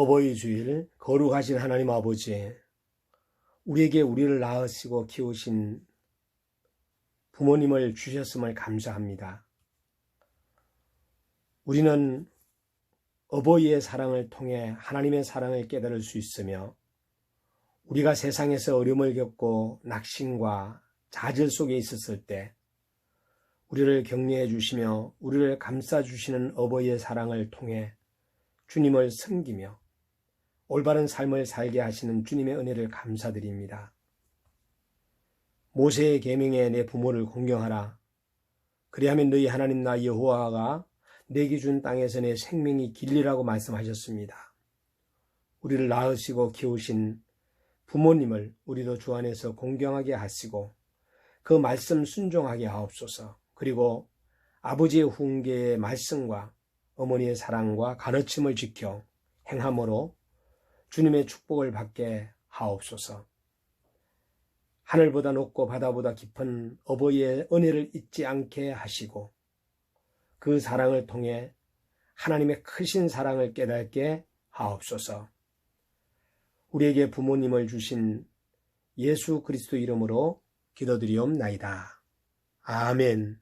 어버이 주일 거룩하신 하나님 아버지, 우리에게 우리를 낳으시고 키우신 부모님을 주셨음을 감사합니다. 우리는 어버이의 사랑을 통해 하나님의 사랑을 깨달을 수 있으며 우리가 세상에서 어려움을 겪고 낙심과 좌절 속에 있었을 때 우리를 격려해 주시며 우리를 감싸 주시는 어버이의 사랑을 통해 주님을 섬기며 올바른 삶을 살게 하시는 주님의 은혜를 감사드립니다. 모세의 계명에 내 부모를 공경하라. 그리하면 너희 하나님 나 여호와가 내게 준 땅에서 내 생명이 길리라고 말씀하셨습니다. 우리를 낳으시고 키우신 부모님을 우리도 주 안에서 공경하게 하시고 그 말씀 순종하게 하옵소서. 그리고 아버지의 훈계의 말씀과 어머니의 사랑과 가르침을 지켜 행함으로 주님의 축복을 받게 하옵소서. 하늘보다 높고 바다보다 깊은 어버이의 은혜를 잊지 않게 하시고 그 사랑을 통해 하나님의 크신 사랑을 깨닫게 하옵소서. 우리에게 부모님을 주신 예수 그리스도 이름으로 기도드리옵나이다. 아멘.